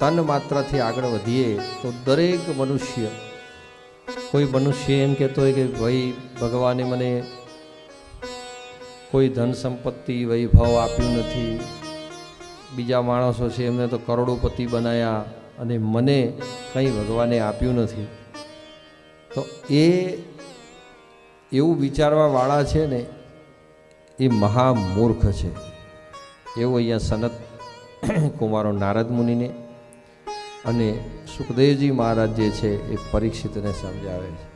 તન માત્રથી આગળ વધીએ તો દરેક મનુષ્ય, કોઈ મનુષ્ય એમ કહેતો હોય કે ભાઈ ભગવાને મને કોઈ ધન સંપત્તિ, વૈભવ આપ્યું નથી. બીજા માણસો છે એમને તો કરોડોપતિ બનાયા અને મને કંઈ ભગવાને આપ્યું નથી. તો એ એવું વિચારવાવાળા છે ને, એ મહામૂર્ખ છે. એવું અહીંયા સનત કુમારો નારદ મુનિને અને સુખદેવજી મહારાજ જે છે એ પરીક્ષિતને સમજાવે છે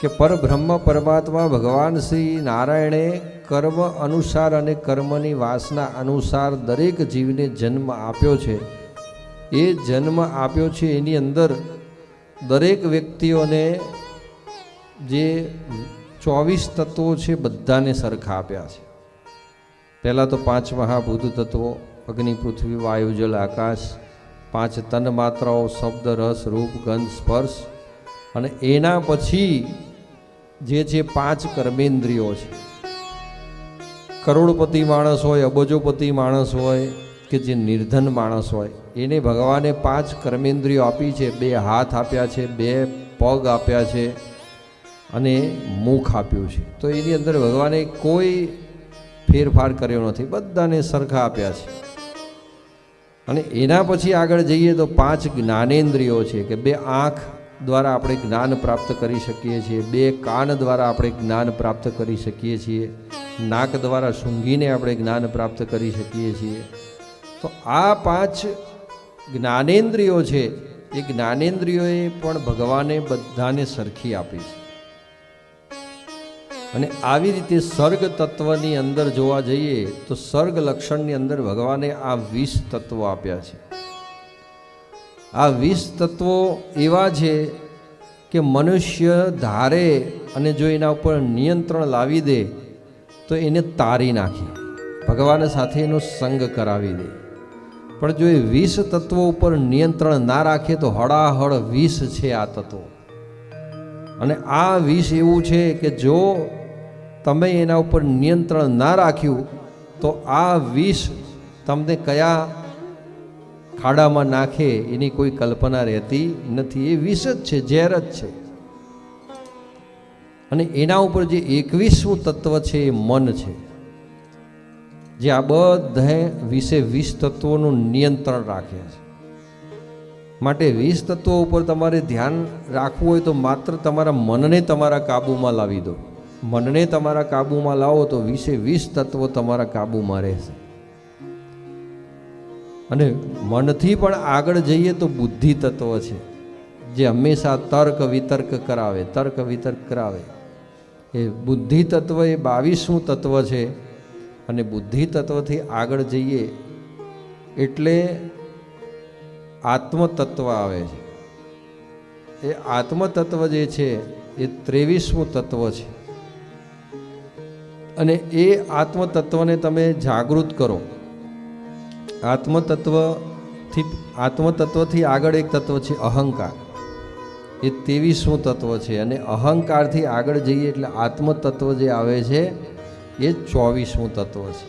કે પરબ્રહ્મ પરમાત્મા ભગવાન શ્રી નારાયણે કર્મ અનુસાર અને કર્મની વાસના અનુસાર દરેક જીવને જન્મ આપ્યો છે. એ જન્મ આપ્યો છે એની અંદર દરેક વ્યક્તિઓને જે ચોવીસ તત્વો છે બધાને સરખા આપ્યા છે. પહેલાં તો પાંચ મહાભૂત તત્વો, અગ્નિ પૃથ્વી વાયુ જલ આકાશ પાંચ તન માત્રાઓ શબ્દ, રસ, રૂપ, ગંધ, સ્પર્શ અને એના પછી જે છે પાંચ કર્મેન્દ્રિયો છે. કરોડપતિ માણસ હોય, અબજોપતિ માણસ હોય કે જે નિર્ધન માણસ હોય, એને ભગવાને પાંચ કર્મેન્દ્રિયો આપી છે. બે હાથ આપ્યા છે, બે પગ આપ્યા છે અને મુખ આપ્યું છે. તો એની અંદર ભગવાને કોઈ ફેરફાર કર્યો નથી. બધાને સરખા આપ્યા છે. અને એના પછી આગળ જઈએ તો પાંચ જ્ઞાનેન્દ્રિયો છે કે બે આંખ દ્વારા આપણે જ્ઞાન પ્રાપ્ત કરી શકીએ છીએ, બે કાન દ્વારા આપણે જ્ઞાન પ્રાપ્ત કરી શકીએ છીએ, નાક દ્વારા સૂંઘીને આપણે જ્ઞાન પ્રાપ્ત કરી શકીએ છીએ. તો આ પાંચ જ્ઞાનેન્દ્રિયો છે, એ જ્ઞાનેન્દ્રિયોએ પણ ભગવાને બધાને સરખી આપી છે. અને આવી રીતે સર્ગ તત્વની અંદર જોવા જઈએ તો સર્ગ લક્ષણની અંદર ભગવાને આ વીસ તત્વો આપ્યા છે. આ વીસ તત્વો એવા છે કે મનુષ્ય ધારે અને જો એના ઉપર નિયંત્રણ લાવી દે, તો એને તારી નાખે. ભગવાન સાથે એનો સંગ કરાવી દે. પણ જો એ વીસ તત્વો ઉપર નિયંત્રણ ના રાખે, તો હળાહળ વીસ છે આ તત્વો. અને આ વિષ એવું છે કે જો તમે એના ઉપર નિયંત્રણ ના રાખ્યું, તો આ વિષ તમને કયા ખાડામાં નાખે એની કોઈ કલ્પના રહેતી નથી. એ વિષ જ છે, ઝેર જ છે. અને એના ઉપર જે એકવીસમું તત્વ છે, એ મન છે. જે આ બધા વિશે વીસ તત્વોનું નિયંત્રણ રાખે છે. માટે વીસ તત્વો ઉપર તમારે ધ્યાન રાખવું હોય તો માત્ર તમારા મનને તમારા કાબૂમાં લાવી દો. મનને તમારા કાબૂમાં લાવો તો વીસે વીસ તત્વો તમારા કાબૂમાં રહેશે. અને મનથી પણ આગળ જઈએ તો બુદ્ધિ તત્વ છે, જે હંમેશા તર્ક વિતર્ક કરાવે, તર્ક વિતર્ક કરાવે. એ બુદ્ધિ તત્વ એ બાવીસમું તત્વ છે અને બુદ્ધિ તત્વથી આગળ જઈએ એટલે આત્મતત્વ આવે છે. એ આત્મતત્વ જે છે, એ ત્રેવીસમું તત્વ છે. અને એ આત્મતત્વને તમે જાગૃત કરો. આત્મતત્વથી આત્મતત્વથી આગળ એક તત્વ છે અહંકાર. એ તેવીસમું તત્વ છે અને અહંકારથી આગળ જઈએ એટલે આત્મતત્વ જે આવે છે, એ ચોવીસમું તત્વ છે.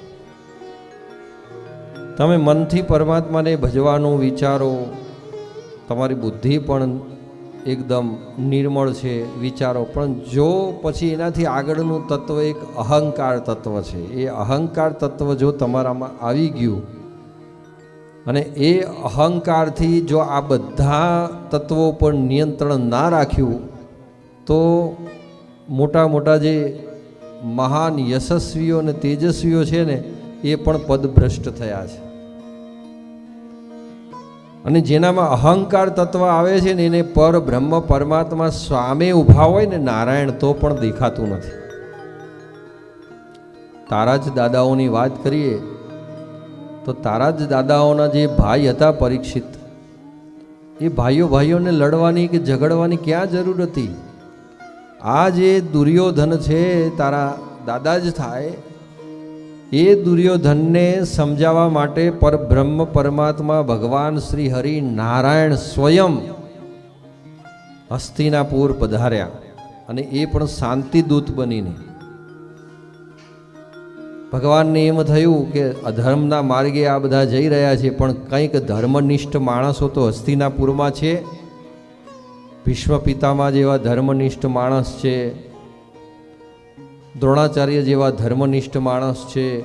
તમે મનથી પરમાત્માને ભજવાનું વિચારો, તમારી બુદ્ધિ પણ એકદમ નિર્મળ છે વિચારો. પણ જો પછી એનાથી આગળનું તત્વ એક અહંકાર તત્વ છે. એ અહંકાર તત્વ જો તમારામાં આવી ગયું અને એ અહંકારથી જો આ બધા તત્વો પર નિયંત્રણ ના રાખ્યું, તો મોટા મોટા જે મહાન યશસ્વીઓ અને તેજસ્વીઓ છે ને, એ પણ પદભ્રષ્ટ થયા છે. અને જેનામાં અહંકાર તત્વ આવે છે ને એને પર બ્રહ્મ પરમાત્મા સામે ઊભા હોય ને નારાયણ તો પણ દેખાતું નથી. તારા જ દાદાઓની વાત કરીએ, તો તારા જ દાદાઓના જે ભાઈ હતા પરીક્ષિત, એ ભાઈઓ ભાઈઓને લડવાની કે ઝઘડવાની ક્યાં જરૂર હતી? આ જે દુર્યોધન છે, તારા દાદા જ થાય એ દુર્યોધનને સમજાવવા માટે પરબ્રહ્મ પરમાત્મા ભગવાન શ્રી હરિ નારાયણ સ્વયં હસ્તિનાપુર પધાર્યા અને એ પણ શાંતિદૂત બનીને. ભગવાનને એમ થયું કે અધર્મના માર્ગે આ બધા જઈ રહ્યા છે, પણ કંઈક ધર્મનિષ્ઠ માણસો તો હસ્તિનાપુરમાં છે. ભીષ્મ પિતામાં જેવા ધર્મનિષ્ઠ માણસ છે. દ્રોણાચાર્ય જેવા ધર્મનિષ્ઠ માણસ છે,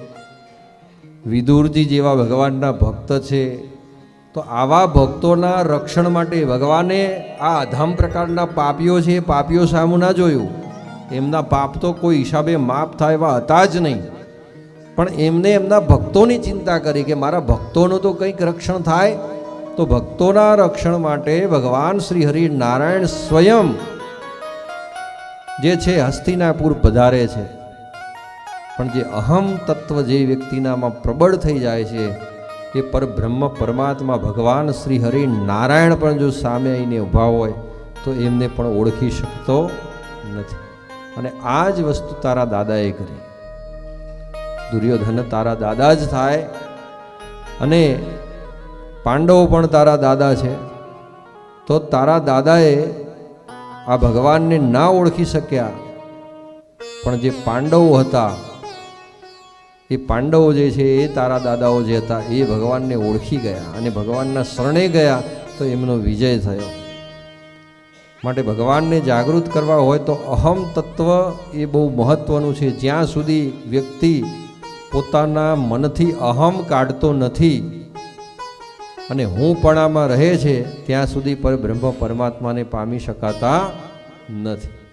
વિદુરજી જેવા ભગવાનના ભક્ત છે, તો આવા ભક્તોના રક્ષણ માટે ભગવાને આ અધામ પ્રકારના પાપીઓ છે એ પાપીઓ સામું ના જોયું. એમના પાપ તો કોઈ હિસાબે માફ થાય એવા હતા જ નહીં. પણ એમને એમના ભક્તોની ચિંતા કરી કે મારા ભક્તોનું તો કંઈક રક્ષણ થાય, તો ભક્તોના રક્ષણ માટે ભગવાન શ્રી હરિ નારાયણ સ્વયં જે છે હસ્તિનાપુર પધારે છે. પણ જે અહમ તત્વ જે વ્યક્તિનામાં પ્રબળ થઈ જાય છે, એ પરબ્રહ્મ પરમાત્મા ભગવાન શ્રી હરિ નારાયણ પણ જો સામે આવીને ઊભા હોય, તો એમને પણ ઓળખી શકતો નથી. અને આ જ વસ્તુ તારા દાદાએ કરી. દુર્યોધન તારા દાદા જ થાય અને પાંડવો પણ તારા દાદા છે, તો તારા દાદાએ આ ભગવાનને ના ઓળખી શક્યા. પણ જે પાંડવો હતા, એ પાંડવો જે છે, એ તારા દાદાઓ જે હતા, એ ભગવાનને ઓળખી ગયા અને ભગવાનના શરણે ગયા તો એમનો વિજય થયો. માટે ભગવાનને જાગૃત કરવા હોય તો અહમ તત્વ એ બહુ મહત્વનું છે. જ્યાં સુધી વ્યક્તિ પોતાના મનથી અહમ કાઢતો નથી અને હું પણામાં રહે છે ત્યાં સુધી પર બ્રહ્મ પરમાત્માને પામી શકાતા નથી.